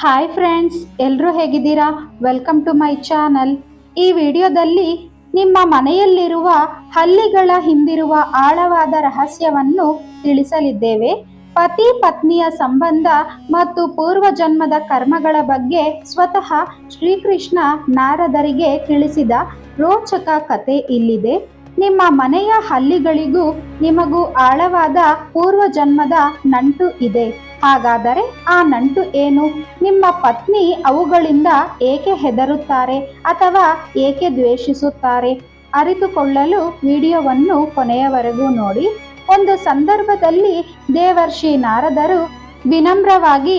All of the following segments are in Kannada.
ಹಾಯ್ ಫ್ರೆಂಡ್ಸ್ ಎಲ್ಲರೂ ಹೇಗಿದ್ದೀರಾ? ವೆಲ್ಕಮ್ ಟು ಮೈ ಚಾನಲ್ ಈ ವಿಡಿಯೋದಲ್ಲಿ ನಿಮ್ಮ ಮನೆಯಲ್ಲಿರುವ ಹಲ್ಲಿಗಳ ಹಿಂದಿರುವ ಆಳವಾದ ರಹಸ್ಯವನ್ನು ತಿಳಿಸಲಿದ್ದೇವೆ. ಪತಿ ಪತ್ನಿಯ ಸಂಬಂಧ ಮತ್ತು ಪೂರ್ವ ಜನ್ಮದ ಕರ್ಮಗಳ ಬಗ್ಗೆ ಸ್ವತಃ ಶ್ರೀಕೃಷ್ಣ ನಾರದರಿಗೆ ತಿಳಿಸಿದ ರೋಚಕ ಕತೆ ಇಲ್ಲಿದೆ. ನಿಮ್ಮ ಮನೆಯ ಹಲ್ಲಿಗಳಿಗೂ ನಿಮಗೂ ಆಳವಾದ ಪೂರ್ವ ಜನ್ಮದ ನಂಟು ಇದೆ. ಹಾಗಾದರೆ ಆ ನಂಟು ಏನು? ನಿಮ್ಮ ಪತ್ನಿ ಅವುಗಳಿಂದ ಏಕೆ ಹೆದರುತ್ತಾರೆ ಅಥವಾ ಏಕೆ ದ್ವೇಷಿಸುತ್ತಾರೆ? ಅರಿತುಕೊಳ್ಳಲು ವಿಡಿಯೋವನ್ನು ಕೊನೆಯವರೆಗೂ ನೋಡಿ. ಒಂದು ಸಂದರ್ಭದಲ್ಲಿ ದೇವರ್ಷಿ ನಾರದರು ವಿನಮ್ರವಾಗಿ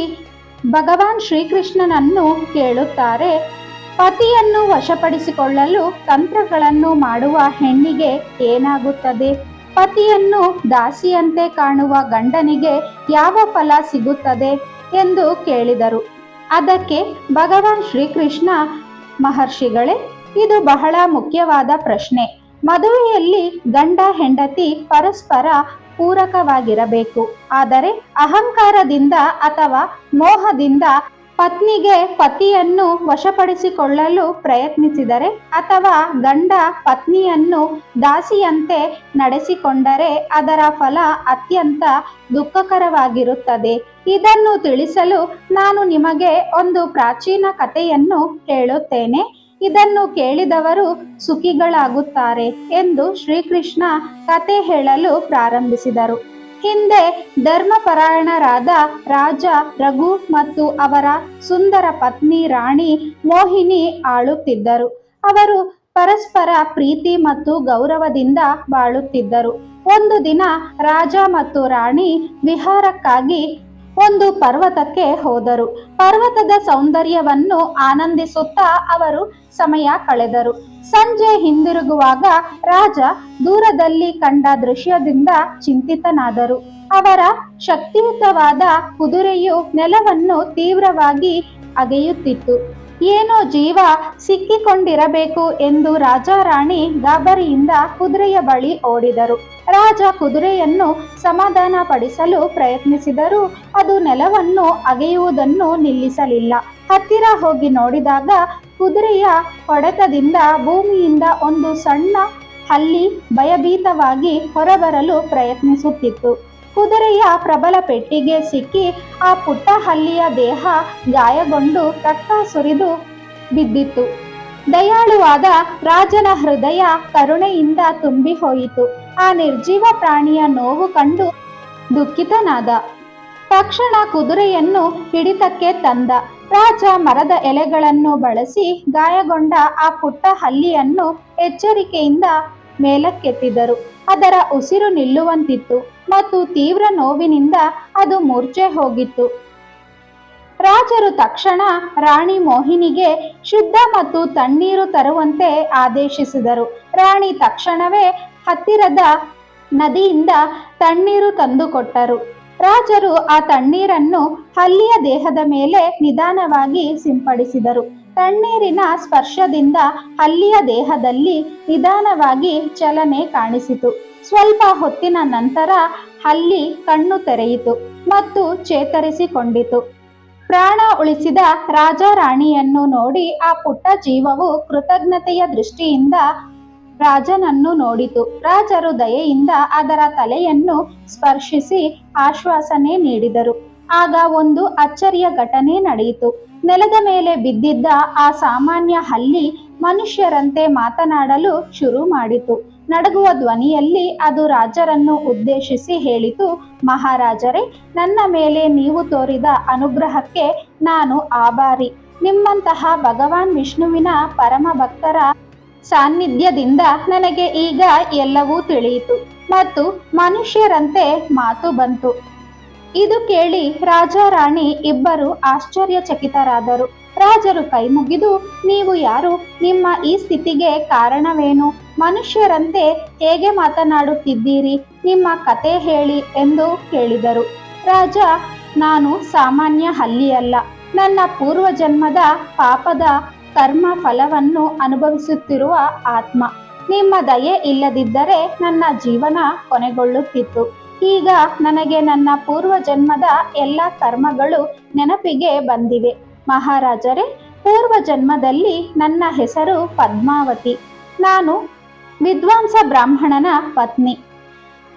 ಭಗವಾನ್ ಶ್ರೀಕೃಷ್ಣನನ್ನು ಕೇಳುತ್ತಾರೆ, ಪತಿಯನ್ನು ವಶಪಡಿಸಿಕೊಳ್ಳಲು ತಂತ್ರಗಳನ್ನು ಮಾಡುವ ಹೆಣ್ಣಿಗೆ ಏನಾಗುತ್ತದೆ? ಪತಿಯನ್ನು ದಾಸಿಯಂತೆ ಕಾಣುವ ಗಂಡನಿಗೆ ಯಾವ ಫಲ ಸಿಗುತ್ತದೆ ಎಂದು ಕೇಳಿದರು. ಅದಕ್ಕೆ ಭಗವಾನ್ ಶ್ರೀಕೃಷ್ಣ, ಮಹರ್ಷಿಗಳೇ, ಇದು ಬಹಳ ಮುಖ್ಯವಾದ ಪ್ರಶ್ನೆ. ಮದುವೆಯಲ್ಲಿ ಗಂಡ ಹೆಂಡತಿ ಪರಸ್ಪರ ಪೂರಕವಾಗಿರಬೇಕು. ಆದರೆ ಅಹಂಕಾರದಿಂದ ಅಥವಾ ಮೋಹದಿಂದ ಪತ್ನಿಗೆ ಪತಿಯನ್ನು ವಶಪಡಿಸಿಕೊಳ್ಳಲು ಪ್ರಯತ್ನಿಸಿದರೆ ಅಥವಾ ಗಂಡ ಪತ್ನಿಯನ್ನು ದಾಸಿಯಂತೆ ನಡೆಸಿಕೊಂಡರೆ ಅದರ ಫಲ ಅತ್ಯಂತ ದುಃಖಕರವಾಗಿರುತ್ತದೆ. ಇದನ್ನು ತಿಳಿಸಲು ನಾನು ನಿಮಗೆ ಒಂದು ಪ್ರಾಚೀನ ಕಥೆಯನ್ನು ಹೇಳುತ್ತೇನೆ. ಇದನ್ನು ಕೇಳಿದವರು ಸುಖಿಗಳಾಗುತ್ತಾರೆ ಎಂದು ಶ್ರೀಕೃಷ್ಣ ಕತೆ ಹೇಳಲು ಪ್ರಾರಂಭಿಸಿದರು. ಹಿಂದೆ ಧರ್ಮಪರಾಯಣರಾದ ರಾಜ ರಘು ಮತ್ತು ಅವರ ಸುಂದರ ಪತ್ನಿ ರಾಣಿ ಮೋಹಿನಿ ಆಳುತ್ತಿದ್ದರು. ಅವರು ಪರಸ್ಪರ ಪ್ರೀತಿ ಮತ್ತು ಗೌರವದಿಂದ ಬಾಳುತ್ತಿದ್ದರು. ಒಂದು ದಿನ ರಾಜ ಮತ್ತು ರಾಣಿ ವಿಹಾರಕ್ಕಾಗಿ ಒಂದು ಪರ್ವತಕ್ಕೆ ಹೋದರು. ಪರ್ವತದ ಸೌಂದರ್ಯವನ್ನು ಆನಂದಿಸುತ್ತಾ ಅವರು ಸಮಯ ಕಳೆದರು. ಸಂಜೆ ಹಿಂದಿರುಗುವಾಗ ರಾಜ ದೂರದಲ್ಲಿ ಕಂಡ ದೃಶ್ಯದಿಂದ ಚಿಂತಿತನಾದರು. ಅವರ ಶಕ್ತಿಯುತವಾದ ಕುದುರೆಯು ನೆಲವನ್ನು ತೀವ್ರವಾಗಿ ಅಗೆಯುತ್ತಿತ್ತು. ಏನೋ ಜೀವ ಸಿಕ್ಕಿಕೊಂಡಿರಬೇಕು ಎಂದು ರಾಜ ರಾಣಿ ಗಾಬರಿಯಿಂದ ಕುದುರೆಯ ಬಳಿ ಓಡಿದರು. ರಾಜ ಕುದುರೆಯನ್ನು ಸಮಾಧಾನ ಪಡಿಸಲು ಪ್ರಯತ್ನಿಸಿದರೂ ಅದು ನೆಲವನ್ನು ಅಗೆಯುವುದನ್ನು ನಿಲ್ಲಿಸಲಿಲ್ಲ. ಹತ್ತಿರ ಹೋಗಿ ನೋಡಿದಾಗ ಕುದುರೆಯ ಹೊಡೆತದಿಂದ ಭೂಮಿಯಿಂದ ಒಂದು ಸಣ್ಣ ಹಲ್ಲಿ ಭಯಭೀತವಾಗಿ ಹೊರಬರಲು ಪ್ರಯತ್ನಿಸುತ್ತಿತ್ತು. ಕುದುರೆಯ ಪ್ರಬಲ ಪೆಟ್ಟಿಗೆ ಸಿಕ್ಕಿ ಆ ಪುಟ್ಟ ಹಲ್ಲಿಯ ದೇಹ ಗಾಯಗೊಂಡು ರಕ್ತ ಸುರಿದು ಬಿದ್ದಿತ್ತು. ದಯಾಳುವಾದ ರಾಜನ ಹೃದಯ ಕರುಣೆಯಿಂದ ತುಂಬಿ ಹೋಯಿತು. ಆ ನಿರ್ಜೀವ ಪ್ರಾಣಿಯ ನೋವು ಕಂಡು ದುಃಖಿತನಾದ. ತಕ್ಷಣ ಕುದುರೆಯನ್ನು ಹಿಡಿತಕ್ಕೆ ತಂದ. ರಾಜ ಮರದ ಎಲೆಗಳನ್ನು ಬಳಸಿ ಗಾಯಗೊಂಡ ಆ ಪುಟ್ಟ ಹಲ್ಲಿಯನ್ನು ಎಚ್ಚರಿಕೆಯಿಂದ ಮೇಲಕ್ಕೆತ್ತಿದರು. ಅದರ ಉಸಿರು ನಿಲ್ಲುವಂತಿತ್ತು ಮತ್ತು ತೀವ್ರ ನೋವಿನಿಂದ ಅದು ಮೂರ್ಛೆ ಹೋಗಿತ್ತು. ರಾಜರು ತಕ್ಷಣ ರಾಣಿ ಮೋಹಿನಿಗೆ ಶುದ್ಧ ಮತ್ತು ತಣ್ಣೀರು ತರುವಂತೆ ಆದೇಶಿಸಿದರು. ರಾಣಿ ತಕ್ಷಣವೇ ಹತ್ತಿರದ ನದಿಯಿಂದ ತಣ್ಣೀರು ತಂದುಕೊಟ್ಟರು. ರಾಜರು ಆ ತಣ್ಣೀರನ್ನು ಹಲ್ಲಿಯ ದೇಹದ ಮೇಲೆ ನಿಧಾನವಾಗಿ ಸಿಂಪಡಿಸಿದರು. ತಣ್ಣೀರಿನ ಸ್ಪರ್ಶದಿಂದ ಹಲ್ಲಿಯ ದೇಹದಲ್ಲಿ ನಿಧಾನವಾಗಿ ಚಲನೆ ಕಾಣಿಸಿತು. ಸ್ವಲ್ಪ ಹೊತ್ತಿನ ನಂತರ ಹಲ್ಲಿ ಕಣ್ಣು ತೆರೆಯಿತು ಮತ್ತು ಚೇತರಿಸಿಕೊಂಡಿತು. ಪ್ರಾಣ ಉಳಿಸಿದ ರಾಜ ರಾಣಿಯನ್ನು ನೋಡಿ ಆ ಪುಟ್ಟ ಜೀವವು ಕೃತಜ್ಞತೆಯ ದೃಷ್ಟಿಯಿಂದ ರಾಜನನ್ನು ನೋಡಿತು. ರಾಜರು ದಯೆಯಿಂದ ಅದರ ತಲೆಯನ್ನು ಸ್ಪರ್ಶಿಸಿ ಆಶ್ವಾಸನೆ ನೀಡಿದರು. ಆಗ ಒಂದು ಅಚ್ಚರಿಯ ಘಟನೆ ನಡೆಯಿತು. ನೆಲದ ಮೇಲೆ ಬಿದ್ದಿದ್ದ ಆ ಸಾಮಾನ್ಯ ಹಲ್ಲಿ ಮನುಷ್ಯರಂತೆ ಮಾತನಾಡಲು ಶುರು ಮಾಡಿತು. ನಡಗುವ ಧ್ವನಿಯಲ್ಲಿ ಅದು ರಾಜರನ್ನು ಉದ್ದೇಶಿಸಿ ಹೇಳಿತು, ಮಹಾರಾಜರೇ, ನನ್ನ ಮೇಲೆ ನೀವು ತೋರಿದ ಅನುಗ್ರಹಕ್ಕೆ ನಾನು ಆಭಾರಿ. ನಿಮ್ಮಂತಹ ಭಗವಾನ್ ವಿಷ್ಣುವಿನ ಪರಮ ಭಕ್ತರ ಸಾನ್ನಿಧ್ಯದಿಂದ ನನಗೆ ಈಗ ಎಲ್ಲವೂ ತಿಳಿಯಿತು ಮತ್ತು ಮನುಷ್ಯರಂತೆ ಮಾತು ಬಂತು. ಇದು ಕೇಳಿ ರಾಜ ರಾಣಿ ಇಬ್ಬರು ಆಶ್ಚರ್ಯಚಕಿತರಾದರು. ರಾಜರು ಕೈ ಮುಗಿದು, ನೀವು ಯಾರು? ನಿಮ್ಮ ಈ ಸ್ಥಿತಿಗೆ ಕಾರಣವೇನು? ಮನುಷ್ಯರಂತೆ ಹೇಗೆ ಮಾತನಾಡುತ್ತಿದ್ದೀರಿ? ನಿಮ್ಮ ಕತೆ ಹೇಳಿ ಎಂದು ಕೇಳಿದರು. ರಾಜ, ನಾನು ಸಾಮಾನ್ಯ ಹಲ್ಲಿಯಲ್ಲ. ನನ್ನ ಪೂರ್ವಜನ್ಮದ ಪಾಪದ ಕರ್ಮ ಫಲವನ್ನು ಅನುಭವಿಸುತ್ತಿರುವ ಆತ್ಮ. ನಿಮ್ಮ ದಯೆ ಇಲ್ಲದಿದ್ದರೆ ನನ್ನ ಜೀವನ ಕೊನೆಗೊಳ್ಳುತ್ತಿತ್ತು. ಈಗ ನನಗೆ ನನ್ನ ಪೂರ್ವ ಜನ್ಮದ ಎಲ್ಲ ಕರ್ಮಗಳು ನೆನಪಿಗೆ ಬಂದಿವೆ. ಮಹಾರಾಜರೇ ಪೂರ್ವ ಜನ್ಮದಲ್ಲಿ ನನ್ನ ಹೆಸರು ಪದ್ಮಾವತಿ. ನಾನು ವಿದ್ವಾಂಸ ಬ್ರಾಹ್ಮಣನ ಪತ್ನಿ.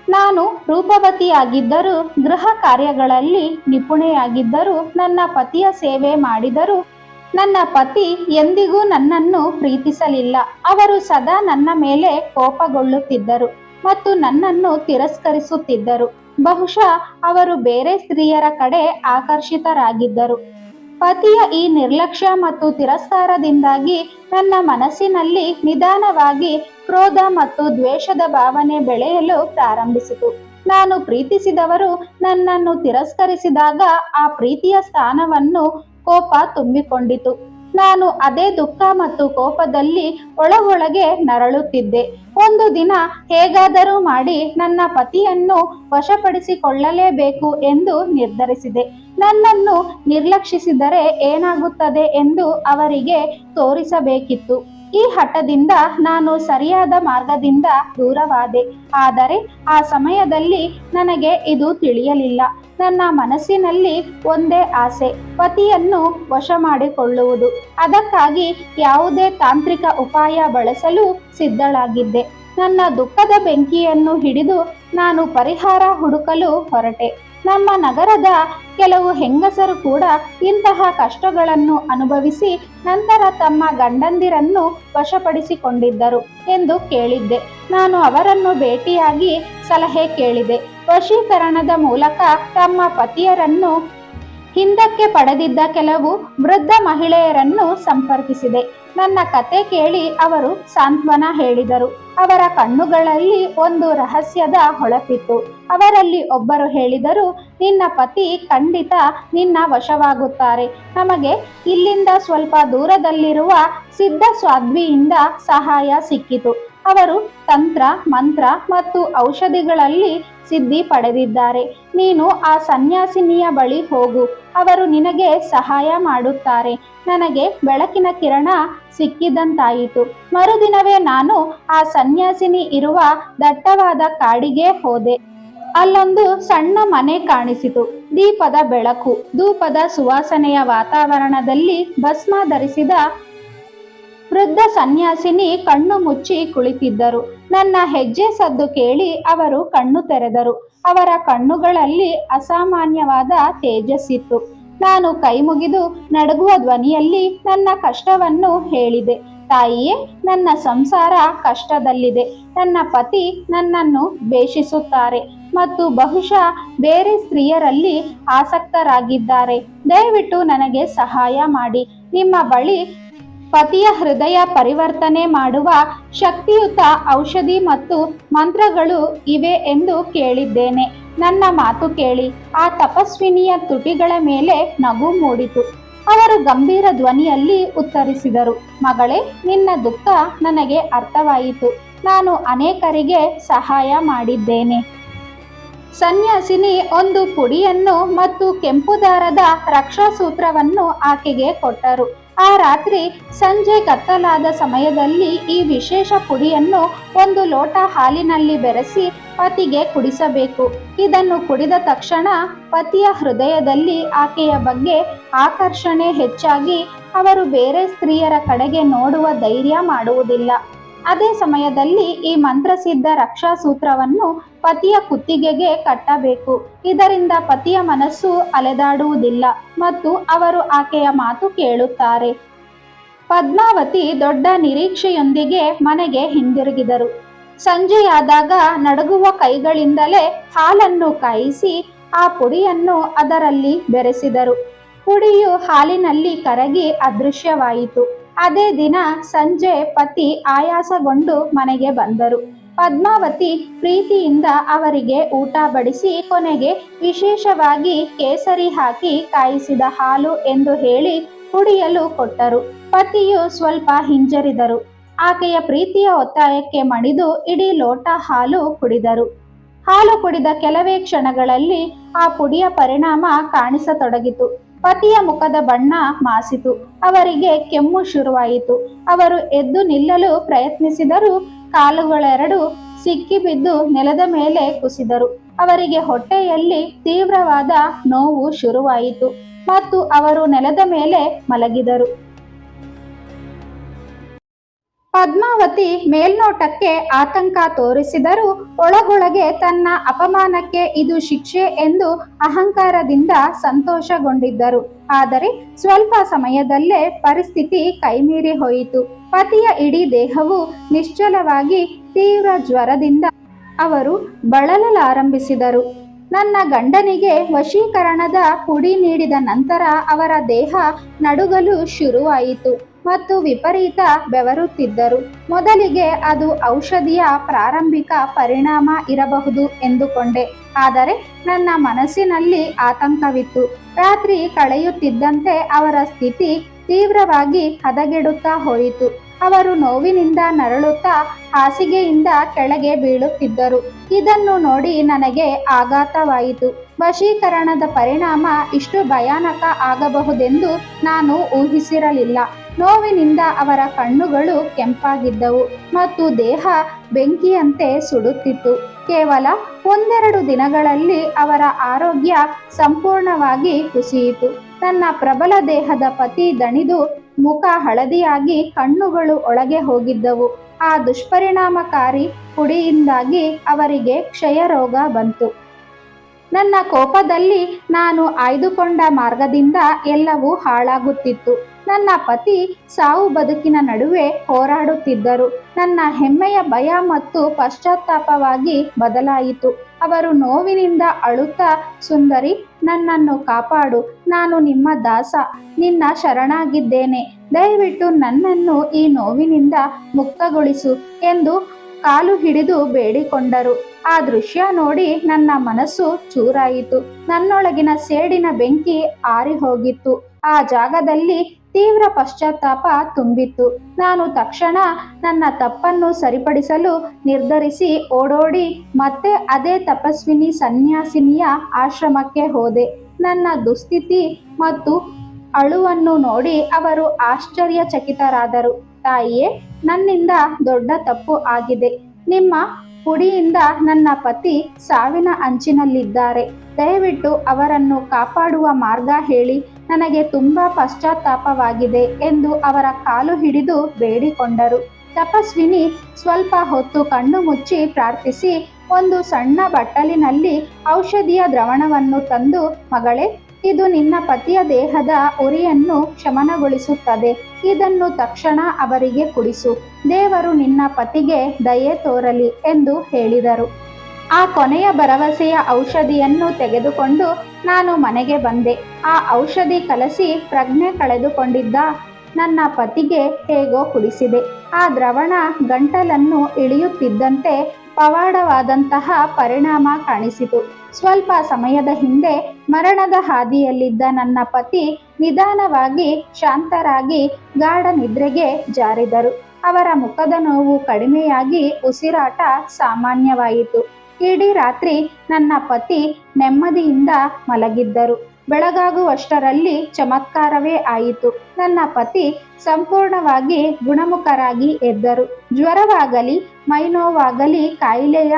ನಾನು ರೂಪವತಿಯಾಗಿದ್ದರೂ ಗೃಹ ಕಾರ್ಯಗಳಲ್ಲಿ ನಿಪುಣೆಯಾಗಿದ್ದರೂ ನನ್ನ ಪತಿಯ ಸೇವೆ ಮಾಡಿದರೂ ನನ್ನ ಪತಿ ಎಂದಿಗೂ ನನ್ನನ್ನು ಪ್ರೀತಿಸಲಿಲ್ಲ. ಅವರು ಸದಾ ನನ್ನ ಮೇಲೆ ಕೋಪಗೊಳ್ಳುತ್ತಿದ್ದರು ಮತ್ತು ನನ್ನನ್ನು ತಿರಸ್ಕರಿಸುತ್ತಿದ್ದರು. ಬಹುಶಃ ಅವರು ಬೇರೆ ಸ್ತ್ರೀಯರ ಕಡೆ ಆಕರ್ಷಿತರಾಗಿದ್ದರು. ಪತಿಯ ಈ ನಿರ್ಲಕ್ಷ್ಯ ಮತ್ತು ತಿರಸ್ಕಾರದಿಂದಾಗಿ ನನ್ನ ಮನಸ್ಸಿನಲ್ಲಿ ನಿಧಾನವಾಗಿ ಕ್ರೋಧ ಮತ್ತು ದ್ವೇಷದ ಭಾವನೆ ಬೆಳೆಯಲು ಪ್ರಾರಂಭಿಸಿತು. ನಾನು ಪ್ರೀತಿಸಿದವರು ನನ್ನನ್ನು ತಿರಸ್ಕರಿಸಿದಾಗ ಆ ಪ್ರೀತಿಯ ಸ್ಥಾನವನ್ನು ಕೋಪ ತುಂಬಿಕೊಂಡಿತು. ನಾನು ಅದೇ ದುಃಖ ಮತ್ತು ಕೋಪದಲ್ಲಿ ಒಳಗೊಳಗೆ ನರಳುತ್ತಿದ್ದೆ. ಒಂದು ದಿನ ಹೇಗಾದರೂ ಮಾಡಿ ನನ್ನ ಪತಿಯನ್ನು ವಶಪಡಿಸಿಕೊಳ್ಳಲೇಬೇಕು ಎಂದು ನಿರ್ಧರಿಸಿದೆ. ನನ್ನನ್ನು ನಿರ್ಲಕ್ಷಿಸಿದರೆ ಏನಾಗುತ್ತದೆ ಎಂದು ಅವರಿಗೆ ತೋರಿಸಬೇಕಿತ್ತು. ಈ ಹಠದಿಂದ ನಾನು ಸರಿಯಾದ ಮಾರ್ಗದಿಂದ ದೂರವಾದೆ. ಆದರೆ ಆ ಸಮಯದಲ್ಲಿ ನನಗೆ ಇದು ತಿಳಿಯಲಿಲ್ಲ. ನನ್ನ ಮನಸ್ಸಿನಲ್ಲಿ ಒಂದೇ ಆಸೆ, ಪತಿಯನ್ನು ವಶ ಮಾಡಿಕೊಳ್ಳುವುದು. ಅದಕ್ಕಾಗಿ ಯಾವುದೇ ತಾಂತ್ರಿಕ ಉಪಾಯ ಬಳಸಲು ಸಿದ್ಧಳಾಗಿದ್ದೆ. ನನ್ನ ದುಃಖದ ಬೆಂಕಿಯನ್ನು ಹಿಡಿದು ನಾನು ಪರಿಹಾರ ಹುಡುಕಲು ಹೊರಟೆ. ನಮ್ಮ ನಗರದ ಕೆಲವು ಹೆಂಗಸರು ಕೂಡ ಇಂತಹ ಕಷ್ಟಗಳನ್ನು ಅನುಭವಿಸಿ ನಂತರ ತಮ್ಮ ಗಂಡಂದಿರನ್ನು ವಶಪಡಿಸಿಕೊಂಡಿದ್ದರು ಎಂದು ಕೇಳಿದ್ದೆ. ನಾನು ಅವರನ್ನು ಭೇಟಿಯಾಗಿ ಸಲಹೆ ಕೇಳಿದೆ. ವಶೀಕರಣದ ಮೂಲಕ ತಮ್ಮ ಪತಿಯರನ್ನು ಹಿಂದಕ್ಕೆ ಪಡೆದಿದ್ದ ಕೆಲವು ವೃದ್ಧ ಮಹಿಳೆಯರನ್ನು ಸಂಪರ್ಕಿಸಿದೆ. ನನ್ನ ಕತೆ ಕೇಳಿ ಅವರು ಸಾಂತ್ವನ ಹೇಳಿದರು. ಅವರ ಕಣ್ಣುಗಳಲ್ಲಿ ಒಂದು ರಹಸ್ಯದ ಹೊಳಪಿತ್ತು. ಅವರಲ್ಲಿ ಒಬ್ಬರು ಹೇಳಿದರು, ನಿನ್ನ ಪತಿ ಖಂಡಿತ ನಿನ್ನ ವಶವಾಗುತ್ತಾರೆ. ನಮಗೆ ಇಲ್ಲಿಂದ ಸ್ವಲ್ಪ ದೂರದಲ್ಲಿರುವ ಸಿದ್ಧ ಸ್ವಾದ್ವಿಯಿಂದ ಸಹಾಯ ಸಿಕ್ಕಿತು. ಅವರು ತಂತ್ರ, ಮಂತ್ರ ಮತ್ತು ಔಷಧಿಗಳಲ್ಲಿ ಸಿದ್ಧಿ ಪಡೆದಿದ್ದಾರೆ. ನೀನು ಆ ಸನ್ಯಾಸಿನಿಯ ಬಳಿ ಹೋಗು. ಅವರು ನಿನಗೆ ಸಹಾಯ ಮಾಡುತ್ತಾರೆ. ನನಗೆ ಬೆಳಕಿನ ಕಿರಣ ಸಿಕ್ಕಿದಂತಾಯಿತು. ಮರುದಿನವೇ ನಾನು ಆ ಸನ್ಯಾಸಿನಿ ಇರುವ ದಟ್ಟವಾದ ಕಾಡಿಗೆ ಹೋದೆ. ಅಲ್ಲೊಂದು ಸಣ್ಣ ಮನೆ ಕಾಣಿಸಿತು. ದೀಪದ ಬೆಳಕು, ಧೂಪದ ಸುವಾಸನೆಯ ವಾತಾವರಣದಲ್ಲಿ ಭಸ್ಮ ಧರಿಸಿದ ವೃದ್ಧ ಸನ್ಯಾಸಿನಿ ಕಣ್ಣು ಮುಚ್ಚಿ ಕುಳಿತಿದ್ದರು. ನನ್ನ ಹೆಜ್ಜೆ ಸದ್ದು ಕೇಳಿ ಅವರು ಕಣ್ಣು ತೆರೆದರು. ಅವರ ಕಣ್ಣುಗಳಲ್ಲಿ ಅಸಾಮಾನ್ಯವಾದ ತೇಜಸ್ಸಿತ್ತು. ನಾನು ಕೈ ಮುಗಿದು ನಡಗುವ ಧ್ವನಿಯಲ್ಲಿ ನನ್ನ ಕಷ್ಟವನ್ನು ಹೇಳಿದೆ. ತಾಯಿಯೇ, ನನ್ನ ಸಂಸಾರ ಕಷ್ಟದಲ್ಲಿದೆ. ನನ್ನ ಪತಿ ನನ್ನನ್ನು ದ್ವೇಷಿಸುತ್ತಾರೆ ಮತ್ತು ಬಹುಶಃ ಬೇರೆ ಸ್ತ್ರೀಯರಲ್ಲಿ ಆಸಕ್ತರಾಗಿದ್ದಾರೆ. ದಯವಿಟ್ಟು ನನಗೆ ಸಹಾಯ ಮಾಡಿ. ನಿಮ್ಮ ಬಳಿ ಪತಿಯ ಹೃದಯ ಪರಿವರ್ತನೆ ಮಾಡುವ ಶಕ್ತಿಯುತ ಔಷಧಿ ಮತ್ತು ಮಂತ್ರಗಳು ಇವೆ ಎಂದು ಕೇಳಿದ್ದೇನೆ. ನನ್ನ ಮಾತು ಕೇಳಿ ಆ ತಪಸ್ವಿನಿಯ ತುಟಿಗಳ ಮೇಲೆ ನಗು ಮೂಡಿತು. ಅವರು ಗಂಭೀರ ಧ್ವನಿಯಲ್ಲಿ ಉತ್ತರಿಸಿದರು, ಮಗಳೇ, ನಿನ್ನ ದುಃಖ ನನಗೆ ಅರ್ಥವಾಯಿತು. ನಾನು ಅನೇಕರಿಗೆ ಸಹಾಯ ಮಾಡಿದ್ದೇನೆ. ಸನ್ಯಾಸಿನಿ ಒಂದು ಪುಡಿಯನ್ನು ಮತ್ತು ಕೆಂಪು ದಾರದ ರಕ್ಷಾಸೂತ್ರವನ್ನು ಆಕೆಗೆ ಕೊಟ್ಟರು. ಆ ರಾತ್ರಿ ಸಂಜೆ ಕತ್ತಲಾದ ಸಮಯದಲ್ಲಿ ಈ ವಿಶೇಷ ಪುಡಿಯನ್ನು ಒಂದು ಲೋಟ ಹಾಲಿನಲ್ಲಿ ಬೆರೆಸಿ ಪತಿಗೆ ಕುಡಿಸಬೇಕು. ಇದನ್ನು ಕುಡಿದ ತಕ್ಷಣ ಪತಿಯ ಹೃದಯದಲ್ಲಿ ಆಕೆಯ ಬಗ್ಗೆ ಆಕರ್ಷಣೆ ಹೆಚ್ಚಾಗಿ ಅವರು ಬೇರೆ ಸ್ತ್ರೀಯರ ಕಡೆಗೆ ನೋಡುವ ಧೈರ್ಯ ಮಾಡುವುದಿಲ್ಲ. ಅದೇ ಸಮಯದಲ್ಲಿ ಈ ಮಂತ್ರಸಿದ್ಧ ರಕ್ಷಾಸೂತ್ರವನ್ನು ಪತಿಯ ಕುತ್ತಿಗೆಗೆ ಕಟ್ಟಬೇಕು. ಇದರಿಂದ ಪತಿಯ ಮನಸ್ಸು ಅಲೆದಾಡುವುದಿಲ್ಲ ಮತ್ತು ಅವರು ಆಕೆಯ ಮಾತು ಕೇಳುತ್ತಾರೆ. ಪದ್ಮಾವತಿ ದೊಡ್ಡ ನಿರೀಕ್ಷೆಯೊಂದಿಗೆ ಮನೆಗೆ ಹಿಂದಿರುಗಿದರು. ಸಂಜೆಯಾದಾಗ ನಡುಗುವ ಕೈಗಳಿಂದಲೇ ಹಾಲನ್ನು ಕಾಯಿಸಿ ಆ ಪುಡಿಯನ್ನು ಅದರಲ್ಲಿ ಬೆರೆಸಿದರು. ಪುಡಿಯು ಹಾಲಿನಲ್ಲಿ ಕರಗಿ ಅದೃಶ್ಯವಾಯಿತು. ಅದೇ ದಿನ ಸಂಜೆ ಪತಿ ಆಯಾಸಗೊಂಡು ಮನೆಗೆ ಬಂದರು. ಪದ್ಮಾವತಿ ಪ್ರೀತಿಯಿಂದ ಅವರಿಗೆ ಊಟ ಬಡಿಸಿ ಕೊನೆಗೆ ವಿಶೇಷವಾಗಿ ಕೇಸರಿ ಹಾಕಿ ಕಾಯಿಸಿದ ಹಾಲು ಎಂದು ಹೇಳಿ ಕುಡಿಯಲು ಕೊಟ್ಟರು. ಪತಿಯು ಸ್ವಲ್ಪ ಹಿಂಜರಿದರು. ಆಕೆಯ ಪ್ರೀತಿಯ ಒತ್ತಾಯಕ್ಕೆ ಮಣಿದು ಇಡೀ ಲೋಟ ಹಾಲು ಕುಡಿದರು. ಹಾಲು ಕುಡಿದ ಕೆಲವೇ ಕ್ಷಣಗಳಲ್ಲಿ ಆ ಪುಡಿಯ ಪರಿಣಾಮ ಕಾಣಿಸತೊಡಗಿತು. ಪತಿಯ ಮುಖದ ಬಣ್ಣ ಮಾಸಿತು. ಅವರಿಗೆ ಕೆಮ್ಮು ಶುರುವಾಯಿತು. ಅವರು ಎದ್ದು ನಿಲ್ಲಲು ಪ್ರಯತ್ನಿಸಿದರೂ ಕಾಲುಗಳೆರಡು ಸಿಕ್ಕಿಬಿದ್ದು ನೆಲದ ಮೇಲೆ ಕುಸಿದರು. ಅವರಿಗೆ ಹೊಟ್ಟೆಯಲ್ಲಿ ತೀವ್ರವಾದ ನೋವು ಶುರುವಾಯಿತು. ಮತ್ತು ಅವರು ನೆಲದ ಮೇಲೆ ಮಲಗಿದರು. ಪದ್ಮಾವತಿ ಮೇಲ್ನೋಟಕ್ಕೆ ಆತಂಕ ತೋರಿಸಿದರೂ ಒಳಗೊಳಗೆ ತನ್ನ ಅಪಮಾನಕ್ಕೆ ಇದು ಶಿಕ್ಷೆ ಎಂದು ಅಹಂಕಾರದಿಂದ ಸಂತೋಷಗೊಂಡಿದ್ದರು. ಆದರೆ ಸ್ವಲ್ಪ ಸಮಯದಲ್ಲೇ ಪರಿಸ್ಥಿತಿ ಕೈಮೀರಿ ಹೋಯಿತು. ಪತಿಯ ಇಡೀ ದೇಹವು ನಿಶ್ಚಲವಾಗಿ ತೀವ್ರ ಜ್ವರದಿಂದ ಅವರು ಬಳಲಲಾರಂಭಿಸಿದರು. ನನ್ನ ಗಂಡನಿಗೆ ವಶೀಕರಣದ ಪುಡಿ ನೀಡಿದ ನಂತರ ಅವರ ದೇಹ ನಡುಗಲು ಶುರುವಾಯಿತು. ಮತ್ತು ವಿಪರೀತ ಬೆವರುತ್ತಿದ್ದರು. ಮೊದಲಿಗೆ ಅದು ಔಷಧಿಯ ಪ್ರಾರಂಭಿಕ ಪರಿಣಾಮ ಇರಬಹುದು ಎಂದುಕೊಂಡೆ. ಆದರೆ ನನ್ನ ಮನಸ್ಸಿನಲ್ಲಿ ಆತಂಕವಿತ್ತು. ರಾತ್ರಿ ಕಳೆಯುತ್ತಿದ್ದಂತೆ ಅವರ ಸ್ಥಿತಿ ತೀವ್ರವಾಗಿ ಹದಗೆಡುತ್ತಾ ಹೋಯಿತು. ಅವರು ನೋವಿನಿಂದ ನರಳುತ್ತಾ ಹಾಸಿಗೆಯಿಂದ ಕೆಳಗೆ ಬೀಳುತ್ತಿದ್ದರು. ಇದನ್ನು ನೋಡಿ ನನಗೆ ಆಘಾತವಾಯಿತು. ವಶೀಕರಣದ ಪರಿಣಾಮ ಇಷ್ಟು ಭಯಾನಕ ಆಗಬಹುದೆಂದು ನಾನು ಊಹಿಸಿರಲಿಲ್ಲ. ನೋವಿನಿಂದ ಅವರ ಕಣ್ಣುಗಳು ಕೆಂಪಾಗಿದ್ದವು ಮತ್ತು ದೇಹ ಬೆಂಕಿಯಂತೆ ಸುಡುತ್ತಿತ್ತು. ಕೇವಲ ಒಂದೆರಡು ದಿನಗಳಲ್ಲಿ ಅವರ ಆರೋಗ್ಯ ಸಂಪೂರ್ಣವಾಗಿ ಕುಸಿಯಿತು. ತನ್ನ ಪ್ರಬಲ ದೇಹದ ಪತಿ ದಣಿದು ಮುಖ ಹಳದಿಯಾಗಿ ಕಣ್ಣುಗಳು ಒಳಗೆ ಹೋಗಿದ್ದವು. ಆ ದುಷ್ಪರಿಣಾಮಕಾರಿ ಪುಡಿಯಿಂದಾಗಿ ಅವರಿಗೆ ಕ್ಷಯರೋಗ ಬಂತು. ನನ್ನ ಕೋಪದಲ್ಲಿ ನಾನು ಆಯ್ದುಕೊಂಡ ಮಾರ್ಗದಿಂದ ಎಲ್ಲವೂ ಹಾಳಾಗುತ್ತಿತ್ತು. ನನ್ನ ಪತಿ ಸಾವು ಬದುಕಿನ ನಡುವೆ ಹೋರಾಡುತ್ತಿದ್ದರು. ನನ್ನ ಹೆಮ್ಮೆಯ ಭಯ ಮತ್ತು ಪಶ್ಚಾತ್ತಾಪವಾಗಿ ಬದಲಾಯಿತು. ಅವರು ನೋವಿನಿಂದ ಅಳುತ್ತಾ, ಸುಂದರಿ, ನನ್ನನ್ನು ಕಾಪಾಡು. ನಾನು ನಿಮ್ಮ ದಾಸ. ನಿನ್ನ ಶರಣಾಗಿದ್ದೇನೆ. ದಯವಿಟ್ಟು ನನ್ನನ್ನು ಈ ನೋವಿನಿಂದ ಮುಕ್ತಗೊಳಿಸು ಎಂದು ಕಾಲು ಹಿಡಿದು ಬೇಡಿಕೊಂಡರು. ಆ ದೃಶ್ಯ ನೋಡಿ ನನ್ನ ಮನಸ್ಸು ಚೂರಾಯಿತು. ನನ್ನೊಳಗಿನ ಸೇಡಿನ ಬೆಂಕಿ ಆರಿ ಹೋಗಿತ್ತು ಆ ಜಾಗದಲ್ಲಿ ತೀವ್ರ ಪಶ್ಚಾತ್ತಾಪ ತುಂಬಿತ್ತು. ನಾನು ತಕ್ಷಣ ನನ್ನ ತಪ್ಪನ್ನು ಸರಿಪಡಿಸಲು ನಿರ್ಧರಿಸಿ ಓಡೋಡಿ ಮತ್ತೆ ಅದೇ ತಪಸ್ವಿನಿ ಸನ್ಯಾಸಿನಿಯ ಆಶ್ರಮಕ್ಕೆ ಹೋದೆ. ನನ್ನ ದುಸ್ಥಿತಿ ಮತ್ತು ಅಳುವನ್ನು ನೋಡಿ ಅವರು ಆಶ್ಚರ್ಯಚಕಿತರಾದರು. ತಾಯಿಯೇ ನನ್ನಿಂದ ದೊಡ್ಡ ತಪ್ಪು ಆಗಿದೆ. ನಿಮ್ಮ ಪುಡಿಯಿಂದ ನನ್ನ ಪತಿ ಸಾವಿನ ಅಂಚಿನಲ್ಲಿದ್ದಾರೆ. ದಯವಿಟ್ಟು ಅವರನ್ನು ಕಾಪಾಡುವ ಮಾರ್ಗ ಹೇಳಿ. ನನಗೆ ತುಂಬಾ ಪಶ್ಚಾತ್ತಾಪವಾಗಿದೆ ಎಂದು ಅವರ ಕಾಲು ಹಿಡಿದು ಬೇಡಿಕೊಂಡರು. ತಪಸ್ವಿನಿ ಸ್ವಲ್ಪ ಹೊತ್ತು ಕಣ್ಣು ಮುಚ್ಚಿ ಪ್ರಾರ್ಥಿಸಿ, ಒಂದು ಸಣ್ಣ ಬಟ್ಟಲಿನಲ್ಲಿ ಔಷಧಿಯ ದ್ರವಣವನ್ನು ತಂದು ಮಗಳೇ ಇದು ನಿನ್ನ ಪತಿಯ ದೇಹದ ಉರಿಯನ್ನು ಶಮನಗೊಳಿಸುತ್ತದೆ. ಇದನ್ನು ತಕ್ಷಣ ಅವರಿಗೆ ಕುಡಿಸು. ದೇವರು ನಿನ್ನ ಪತಿಗೆ ದಯೆ ತೋರಲಿ ಎಂದು ಹೇಳಿದರು. ಆ ಕೊನೆಯ ಭರವಸೆಯ ಔಷಧಿಯನ್ನು ತೆಗೆದುಕೊಂಡು ನಾನು ಮನೆಗೆ ಬಂದೆ. ಆ ಔಷಧಿ ಕಲಸಿ ಪ್ರಜ್ಞೆ ಕಳೆದುಕೊಂಡಿದ್ದ ನನ್ನ ಪತಿಗೆ ಹೇಗೋ ಕುಡಿಸಿದೆ. ಆ ದ್ರವಣ ಗಂಟಲನ್ನು ಇಳಿಯುತ್ತಿದ್ದಂತೆ ಪವಾಡವಾದಂತಹ ಪರಿಣಾಮ ಕಾಣಿಸಿತು. ಸ್ವಲ್ಪ ಸಮಯದ ಹಿಂದೆ ಮರಣದ ಹಾದಿಯಲ್ಲಿದ್ದ ನನ್ನ ಪತಿ ನಿಧಾನವಾಗಿ ಶಾಂತರಾಗಿ ಗಾಢ ನಿದ್ರೆಗೆ ಜಾರಿದರು. ಅವರ ಮುಖದ ನೋವು ಕಡಿಮೆಯಾಗಿ ಉಸಿರಾಟ ಸಾಮಾನ್ಯವಾಯಿತು. ಇಡೀ ರಾತ್ರಿ ನನ್ನ ಪತಿ ನೆಮ್ಮದಿಯಿಂದ ಮಲಗಿದ್ದರು. ಬೆಳಗಾಗುವಷ್ಟರಲ್ಲಿ ಚಮತ್ಕಾರವೇ ಆಯಿತು. ನನ್ನ ಪತಿ ಸಂಪೂರ್ಣವಾಗಿ ಗುಣಮುಖರಾಗಿ ಎದ್ದರು. ಜ್ವರವಾಗಲಿ, ಮೈನೋವಾಗಲಿ, ಕಾಯಿಲೆಯ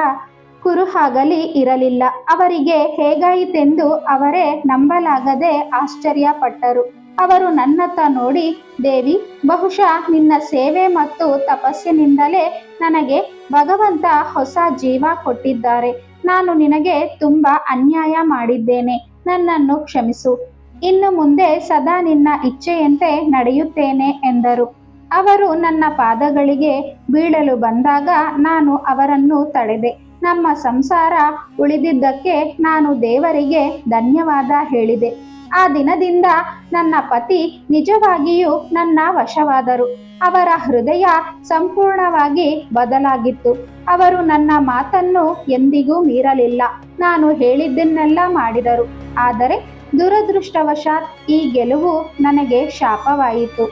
ಕುರುಹಾಗಲಿ ಇರಲಿಲ್ಲ. ಅವರಿಗೆ ಹೇಗಾಯಿತೆಂದು ಅವರೇ ನಂಬಲಾಗದೆ ಆಶ್ಚರ್ಯಪಟ್ಟರು. ಅವರು ನನ್ನತ್ತ ನೋಡಿ, ದೇವಿ, ಬಹುಶಃ ನಿನ್ನ ಸೇವೆ ಮತ್ತು ತಪಸ್ಸಿನಿಂದಲೇ ನನಗೆ ಭಗವಂತ ಹೊಸ ಜೀವ ಕೊಟ್ಟಿದ್ದಾರೆ. ನಾನು ನಿನಗೆ ತುಂಬ ಅನ್ಯಾಯ ಮಾಡಿದ್ದೇನೆ. ನನ್ನನ್ನು ಕ್ಷಮಿಸು. ಇನ್ನು ಮುಂದೆ ಸದಾ ನಿನ್ನ ಇಚ್ಛೆಯಂತೆ ನಡೆಯುತ್ತೇನೆ ಎಂದರು. ಅವರು ನನ್ನ ಪಾದಗಳಿಗೆ ಬೀಳಲು ಬಂದಾಗ ನಾನು ಅವರನ್ನು ತಡೆದೆ. ನಮ್ಮ ಸಂಸಾರ ಉಳಿದಿದ್ದಕ್ಕೆ ನಾನು ದೇವರಿಗೆ ಧನ್ಯವಾದ ಹೇಳಿದೆ. ಆ ದಿನದಿಂದ ನನ್ನ ಪತಿ ನಿಜವಾಗಿಯೂ ನನ್ನ ವಶವಾದರು. ಅವರ ಹೃದಯ ಸಂಪೂರ್ಣವಾಗಿ ಬದಲಾಗಿತ್ತು. ಅವರು ನನ್ನ ಮಾತನ್ನು ಎಂದಿಗೂ ಮೀರಲಿಲ್ಲ. ನಾನು ಹೇಳಿದ್ದನ್ನೆಲ್ಲ ಮಾಡಿದರು. ಆದರೆ ದುರದೃಷ್ಟವಶಾತ್ ಈ ಗೆಲುವು ನನಗೆ ಶಾಪವಾಯಿತು.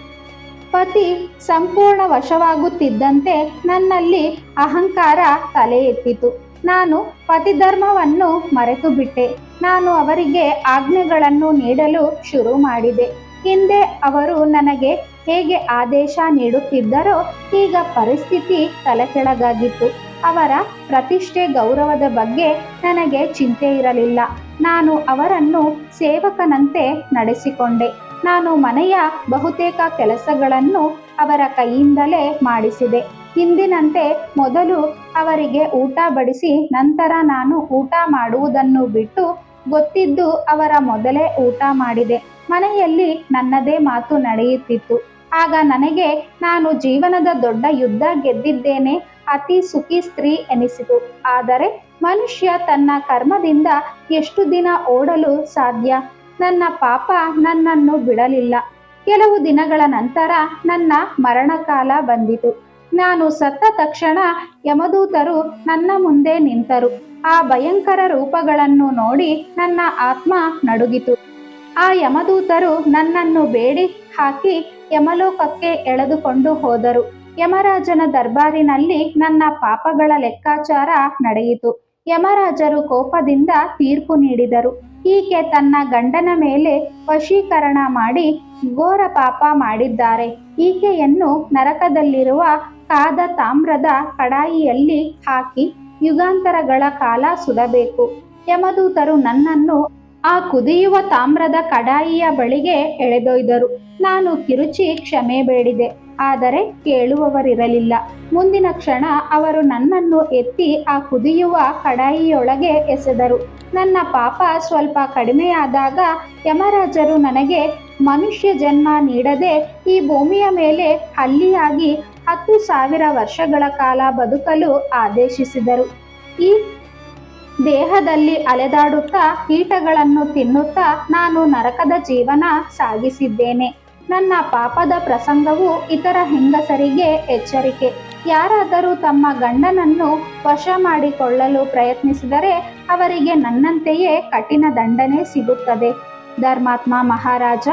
ಪತಿ ಸಂಪೂರ್ಣ ವಶವಾಗುತ್ತಿದ್ದಂತೆ ನನ್ನಲ್ಲಿ ಅಹಂಕಾರ ತಲೆ ಎತ್ತಿತು ನಾನು ಪತಿಧರ್ಮವನ್ನು ಮರೆತು ಬಿಟ್ಟೆ ನಾನು ಅವರಿಗೆ ಆಜ್ಞೆಗಳನ್ನು ನೀಡಲು ಶುರು ಮಾಡಿದೆ. ಹಿಂದೆ ಅವರು ನನಗೆ ಹೇಗೆ ಆದೇಶ ನೀಡುತ್ತಿದ್ದರೋ ಈಗ ಪರಿಸ್ಥಿತಿ ತಲೆಕೆಳಗಾಗಿತ್ತು. ಅವರ ಪ್ರತಿಷ್ಠೆ ಗೌರವದ ಬಗ್ಗೆ ನನಗೆ ಚಿಂತೆ ಇರಲಿಲ್ಲ. ನಾನು ಅವರನ್ನು ಸೇವಕನಂತೆ ನಡೆಸಿಕೊಂಡೆ. ನಾನು ಮನೆಯ ಬಹುತೇಕ ಕೆಲಸಗಳನ್ನು ಅವರ ಕೈಯಿಂದಲೇ ಮಾಡಿಸಿದೆ. ಹಿಂದಿನಂತೆ ಮೊದಲು ಅವರಿಗೆ ಊಟ ಬಡಿಸಿ ನಂತರ ನಾನು ಊಟ ಮಾಡುವುದನ್ನು ಬಿಟ್ಟು ಗೊತ್ತಿದ್ದು ಅವರ ಮೊದಲೇ ಊಟ ಮಾಡಿದೆ. ಮನೆಯಲ್ಲಿ ನನ್ನದೇ ಮಾತು ನಡೆಯುತ್ತಿತ್ತು. ಆಗ ನನಗೆ, ನಾನು ಜೀವನದ ದೊಡ್ಡ ಯುದ್ಧ ಗೆದ್ದಿದ್ದೇನೆ, ಅತಿ ಸುಖಿ ಸ್ತ್ರೀ ಎನಿಸಿತು. ಆದರೆ ಮನುಷ್ಯ ತನ್ನ ಕರ್ಮದಿಂದ ಎಷ್ಟು ದಿನ ಓಡಲು ಸಾಧ್ಯ? ನನ್ನ ಪಾಪ ನನ್ನನ್ನು ಬಿಡಲಿಲ್ಲ. ಕೆಲವು ದಿನಗಳ ನಂತರ ನನ್ನ ಮರಣಕಾಲ ಬಂದಿತು. ನಾನು ಸತ್ತ ತಕ್ಷಣ ಯಮದೂತರು ನನ್ನ ಮುಂದೆ ನಿಂತರು. ಆ ಭಯಂಕರ ರೂಪಗಳನ್ನು ನೋಡಿ ನನ್ನ ಆತ್ಮ ನಡುಗಿತು. ಆ ಯಮದೂತರು ನನ್ನನ್ನು ಬೇಡಿ ಹಾಕಿ ಯಮಲೋಕಕ್ಕೆ ಎಳೆದುಕೊಂಡು ಹೋದರು. ಯಮರಾಜನ ದರ್ಬಾರಿನಲ್ಲಿ ನನ್ನ ಪಾಪಗಳ ಲೆಕ್ಕಾಚಾರ ನಡೆಯಿತು. ಯಮರಾಜರು ಕೋಪದಿಂದ ತೀರ್ಪು ನೀಡಿದರು. ಈಕೆ ತನ್ನ ಗಂಡನ ಮೇಲೆ ವಶೀಕರಣ ಮಾಡಿ ಘೋರ ಪಾಪ ಮಾಡಿದ್ದಾರೆ. ಈಕೆಯನ್ನು ನರಕದಲ್ಲಿರುವ ಕಾದ ತಾಮ್ರದ ಕಡಾಯಿಯಲ್ಲಿ ಹಾಕಿ ಯುಗಾಂತರಗಳ ಕಾಲ ಸುಡಬೇಕು. ಯಮದೂತರು ನನ್ನನ್ನು ಆ ಕುದಿಯುವ ತಾಮ್ರದ ಕಡಾಯಿಯ ಬಳಿಗೆ ಎಳೆದೊಯ್ದರು. ನಾನು ಕಿರುಚಿ ಕ್ಷಮೆ ಬೇಡಿದೆ. ಆದರೆ ಕೇಳುವವರಿರಲಿಲ್ಲ. ಮುಂದಿನ ಕ್ಷಣ ಅವರು ನನ್ನನ್ನು ಎತ್ತಿ ಆ ಕುದಿಯುವ ಕಡಾಯಿಯೊಳಗೆ ಎಸೆದರು. ನನ್ನ ಪಾಪ ಸ್ವಲ್ಪ ಕಡಿಮೆಯಾದಾಗ ಯಮರಾಜರು ನನಗೆ ಮನುಷ್ಯ ಜನ್ಮ ನೀಡದೆ ಈ ಭೂಮಿಯ ಮೇಲೆ ಅಲ್ಲಿಯಾಗಿ ಹತ್ತು ಸಾವಿರ ವರ್ಷಗಳ ಕಾಲ ಬದುಕಲು ಆದೇಶಿಸಿದರು. ಈ ದೇಹದಲ್ಲಿ ಅಲೆದಾಡುತ್ತಾ ಕೀಟಗಳನ್ನು ತಿನ್ನುತ್ತಾ ನಾನು ನರಕದ ಜೀವನ ಸಾಗಿಸಿದ್ದೇನೆ. ನನ್ನ ಪಾಪದ ಪ್ರಸಂಗವು ಇತರ ಹೆಂಗಸರಿಗೆ ಎಚ್ಚರಿಕೆ. ಯಾರಾದರೂ ತಮ್ಮ ಗಂಡನನ್ನು ವಶ ಮಾಡಿಕೊಳ್ಳಲು ಪ್ರಯತ್ನಿಸಿದರೆ ಅವರಿಗೆ ನನ್ನಂತೆಯೇ ಕಠಿಣ ದಂಡನೆ ಸಿಗುತ್ತದೆ. ಧರ್ಮಾತ್ಮ ಮಹಾರಾಜ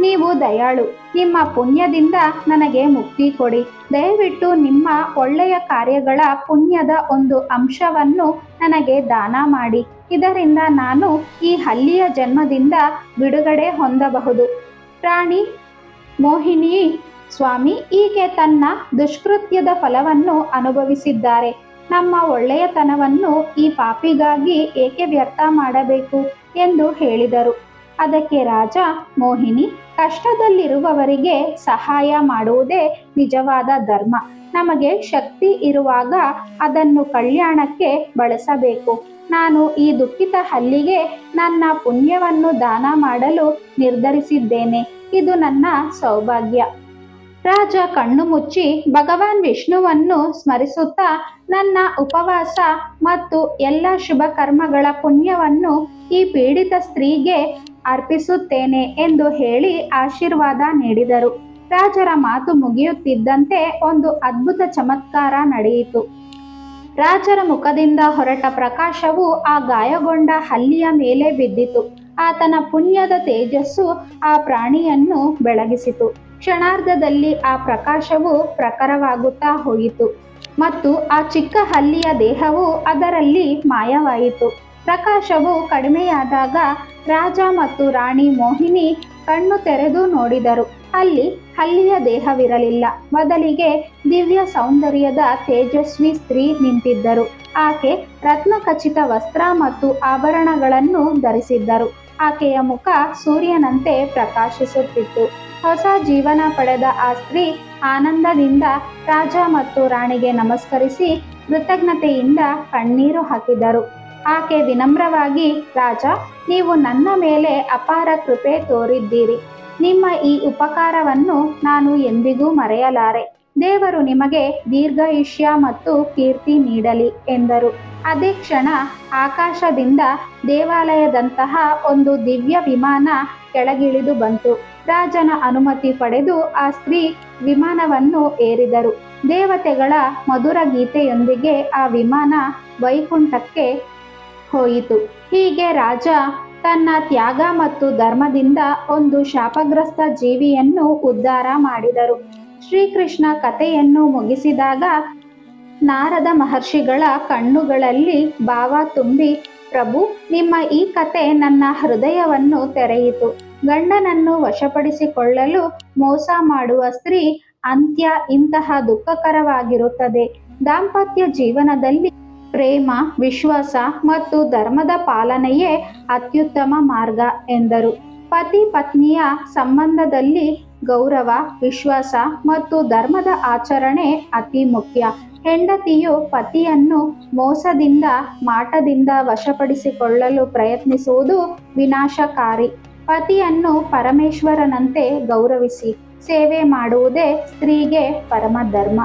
ನೀವು ದಯಾಳು. ನಿಮ್ಮ ಪುಣ್ಯದಿಂದ ನನಗೆ ಮುಕ್ತಿ ಕೊಡಿ. ದಯವಿಟ್ಟು ನಿಮ್ಮ ಒಳ್ಳೆಯ ಕಾರ್ಯಗಳ ಪುಣ್ಯದ ಒಂದು ಅಂಶವನ್ನು ನನಗೆ ದಾನ ಮಾಡಿ. ಇದರಿಂದ ನಾನು ಈ ಹಲ್ಲಿಯ ಜನ್ಮದಿಂದ ಬಿಡುಗಡೆ ಹೊಂದಬಹುದು. ಪ್ರಾಣಿ ಮೋಹಿನಿ ಸ್ವಾಮಿ ಈಕೆ ತನ್ನ ದುಷ್ಕೃತ್ಯದ ಫಲವನ್ನು ಅನುಭವಿಸಿದ್ದಾರೆ. ನಮ್ಮ ಒಳ್ಳೆಯತನವನ್ನು ಈ ಪಾಪಿಗಾಗಿ ಏಕೆ ವ್ಯರ್ಥ ಮಾಡಬೇಕು ಎಂದು ಹೇಳಿದರು. ಅದಕ್ಕೆ ರಾಜ, ಮೋಹಿನಿ, ಕಷ್ಟದಲ್ಲಿರುವವರಿಗೆ ಸಹಾಯ ಮಾಡುವುದೇ ನಿಜವಾದ ಧರ್ಮ. ನಮಗೆ ಶಕ್ತಿ ಇರುವಾಗ ಅದನ್ನು ಕಲ್ಯಾಣಕ್ಕೆ ಬಳಸಬೇಕು. ನಾನು ಈ ದುಃಖಿತ ಹಲ್ಲಿಗೆ ನನ್ನ ಪುಣ್ಯವನ್ನು ದಾನ ಮಾಡಲು ನಿರ್ಧರಿಸಿದ್ದೇನೆ. ಇದು ನನ್ನ ಸೌಭಾಗ್ಯ. ರಾಜ ಕಣ್ಣು ಮುಚ್ಚಿ ಭಗವಾನ್ ವಿಷ್ಣುವನ್ನು ಸ್ಮರಿಸುತ್ತಾ ನನ್ನ ಉಪವಾಸ ಮತ್ತು ಎಲ್ಲ ಶುಭ ಕರ್ಮಗಳ ಪುಣ್ಯವನ್ನು ಈ ಪೀಡಿತ ಸ್ತ್ರೀಗೆ ಅರ್ಪಿಸುತ್ತೇನೆ ಎಂದು ಹೇಳಿ ಆಶೀರ್ವಾದ ನೀಡಿದರು. ರಾಜರ ಮಾತು ಮುಗಿಯುತ್ತಿದ್ದಂತೆ ಒಂದು ಅದ್ಭುತ ಚಮತ್ಕಾರ ನಡೆಯಿತು. ರಾಜರ ಮುಖದಿಂದ ಹೊರಟ ಪ್ರಕಾಶವು ಆ ಗಾಯಗೊಂಡ ಹಲ್ಲಿಯ ಮೇಲೆ ಬಿದ್ದಿತು. ಆತನ ಪುಣ್ಯದ ತೇಜಸ್ಸು ಆ ಪ್ರಾಣಿಯನ್ನು ಬೆಳಗಿಸಿತು. ಕ್ಷಣಾರ್ಧದಲ್ಲಿ ಆ ಪ್ರಕಾಶವು ಪ್ರಖರವಾಗುತ್ತಾ ಹೋಯಿತು ಮತ್ತು ಆ ಚಿಕ್ಕ ಹಲ್ಲಿಯ ದೇಹವು ಅದರಲ್ಲಿ ಮಾಯವಾಯಿತು. ಪ್ರಕಾಶವು ಕಡಿಮೆಯಾದಾಗ ರಾಜ ಮತ್ತು ರಾಣಿ ಮೋಹಿನಿ ಕಣ್ಣು ತೆರೆದು ನೋಡಿದರು. ಅಲ್ಲಿ ಹಲ್ಲಿಯ ದೇಹವಿರಲಿಲ್ಲ. ಬದಲಿಗೆ ದಿವ್ಯ ಸೌಂದರ್ಯದ ತೇಜಸ್ವಿ ಸ್ತ್ರೀ ನಿಂತಿದ್ದರು. ಆಕೆ ರತ್ನಖಚಿತ ವಸ್ತ್ರ ಮತ್ತು ಆಭರಣಗಳನ್ನು ಧರಿಸಿದ್ದರು. ಆಕೆಯ ಮುಖ ಸೂರ್ಯನಂತೆ ಪ್ರಕಾಶಿಸುತ್ತಿತ್ತು. ಹೊಸ ಜೀವನ ಪಡೆದ ಆ ಸ್ತ್ರೀ ಆನಂದದಿಂದ ರಾಜ ಮತ್ತು ರಾಣಿಗೆ ನಮಸ್ಕರಿಸಿ ಕೃತಜ್ಞತೆಯಿಂದ ಕಣ್ಣೀರು ಹಾಕಿದರು. ಆಕೆ ವಿನಮ್ರವಾಗಿ, ರಾಜ, ನೀವು ನನ್ನ ಮೇಲೆ ಅಪಾರ ಕೃಪೆ ತೋರಿದ್ದೀರಿ. ನಿಮ್ಮ ಈ ಉಪಕಾರವನ್ನು ನಾನು ಎಂದಿಗೂ ಮರೆಯಲಾರೆ. ದೇವರು ನಿಮಗೆ ದೀರ್ಘಾಯುಷ್ಯ ಮತ್ತು ಕೀರ್ತಿ ನೀಡಲಿ ಎಂದರು. ಅದೇ ಕ್ಷಣ ಆಕಾಶದಿಂದ ದೇವಾಲಯದಂತಹ ಒಂದು ದಿವ್ಯ ವಿಮಾನ ಕೆಳಗಿಳಿದು ಬಂತು. ರಾಜನ ಅನುಮತಿ ಪಡೆದು ಆ ಸ್ತ್ರೀ ವಿಮಾನವನ್ನು ಏರಿದರು. ದೇವತೆಗಳ ಮಧುರ ಗೀತೆಯೊಂದಿಗೆ ಆ ವಿಮಾನ ವೈಕುಂಠಕ್ಕೆ ಹೋಯಿತು. ಹೀಗೆ ರಾಜ ತನ್ನ ತ್ಯಾಗ ಮತ್ತು ಧರ್ಮದಿಂದ ಒಂದು ಶಾಪಗ್ರಸ್ತ ಜೀವಿಯನ್ನು ಉದ್ಧಾರ ಮಾಡಿದರು. ಶ್ರೀಕೃಷ್ಣ ಕಥೆಯನ್ನು ಮುಗಿಸಿದಾಗ ನಾರದ ಮಹರ್ಷಿಗಳ ಕಣ್ಣುಗಳಲ್ಲಿ ಭಾವ ತುಂಬಿ, ಪ್ರಭು, ನಿಮ್ಮ ಈ ಕತೆ ನನ್ನ ಹೃದಯವನ್ನು ತೆರೆಯಿತು. ಗಂಡನನ್ನು ವಶಪಡಿಸಿಕೊಳ್ಳಲು ಮೋಸ ಮಾಡುವ ಸ್ತ್ರೀ ಅಂತ್ಯ ಇಂತಹ ದುಃಖಕರವಾಗಿರುತ್ತದೆ. ದಾಂಪತ್ಯ ಜೀವನದಲ್ಲಿ ಪ್ರೇಮ, ವಿಶ್ವಾಸ ಮತ್ತು ಧರ್ಮದ ಪಾಲನೆಯೇ ಅತ್ಯುತ್ತಮ ಮಾರ್ಗ ಎಂದರು. ಪತಿ ಪತ್ನಿಯ ಸಂಬಂಧದಲ್ಲಿ ಗೌರವ, ವಿಶ್ವಾಸ ಮತ್ತು ಧರ್ಮದ ಆಚರಣೆ ಅತಿ ಮುಖ್ಯ. ಹೆಂಡತಿಯು ಪತಿಯನ್ನು ಮೋಸದಿಂದ, ಮಾಟದಿಂದ ವಶಪಡಿಸಿಕೊಳ್ಳಲು ಪ್ರಯತ್ನಿಸುವುದು ವಿನಾಶಕಾರಿ. ಪತಿಯನ್ನು ಪರಮೇಶ್ವರನಂತೆ ಗೌರವಿಸಿ, ಸೇವೆ ಮಾಡುವುದೇ ಸ್ತ್ರೀಗೆ ಪರಮ ಧರ್ಮ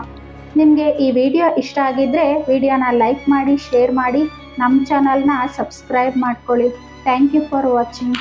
ನಿಮಗೆ ಈ ವಿಡಿಯೋ ಇಷ್ಟ ಆಗಿದ್ರೆ ವಿಡಿಯೋನ ಲೈಕ್ ಮಾಡಿ, ಶೇರ್ ಮಾಡಿ, ನಮ್ಮ ಚಾನಲ್ನ ಸಬ್ಸ್ಕ್ರೈಬ್ ಮಾಡ್ಕೊಳ್ಳಿ. Thank you for watching